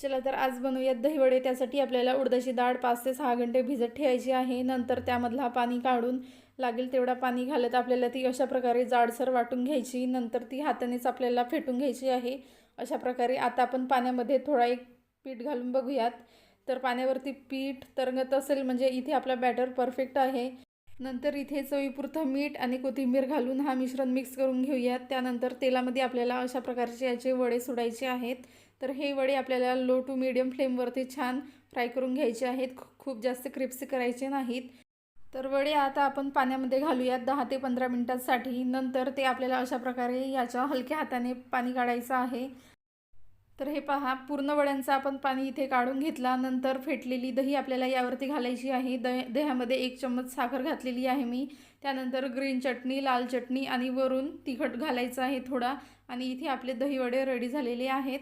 चला तर आज बनवूयात दहीवडे. त्यासाठी आपल्याला उडदाची डाळ पाच ते सहा घंटे भिजत ठेवायची आहे. नंतर त्यामधला पाणी काढून लागेल तेवढा पाणी घालत आपल्याला ती अशा प्रकारे जाडसर वाटून घ्यायची. नंतर ती हातानेच आपल्याला फेटून घ्यायची आहे. अशा प्रकारे आता आपण पाण्यामध्ये थोडा एक पीठ घालून बघूयात. तर पाण्यावरती पीठ तरंगत असेल म्हणजे इथे आपला बॅटर परफेक्ट आहे. नंतर इथे चवीपुरतं मीठ आणि कोथिंबीर घालून हा मिश्रण मिक्स करून घेऊयात. त्यानंतर तेलामध्ये आपल्याला अशा प्रकारचे याचे वडे सोडायचे आहेत. तर हे वडे आपल्याला लो टू मिडियम फ्लेमवरती छान फ्राय करून घ्यायचे आहेत. खूप जास्त क्रिप्सी करायचे नाहीत. तर वडे आता आपण पाण्यामध्ये घालूयात दहा ते पंधरा मिनटांसाठी. नंतर ते आपल्याला अशा प्रकारे याच्या हलक्या हाताने पाणी काढायचं आहे. तर हे पहा पूर्ण वड्यांचं आपण पाणी इथे काढून घेतला. नंतर फेटलेली दही आपल्याला यावरती घालायची आहे. द दह्यामध्ये एक चम्मच साखर घातलेली आहे मी. त्यानंतर ग्रीन चटणी लाल चटणी आणि वरून तिखट घालायचं आहे थोडा. आणि इथे आपले दहीवडे रेडी झालेले आहेत.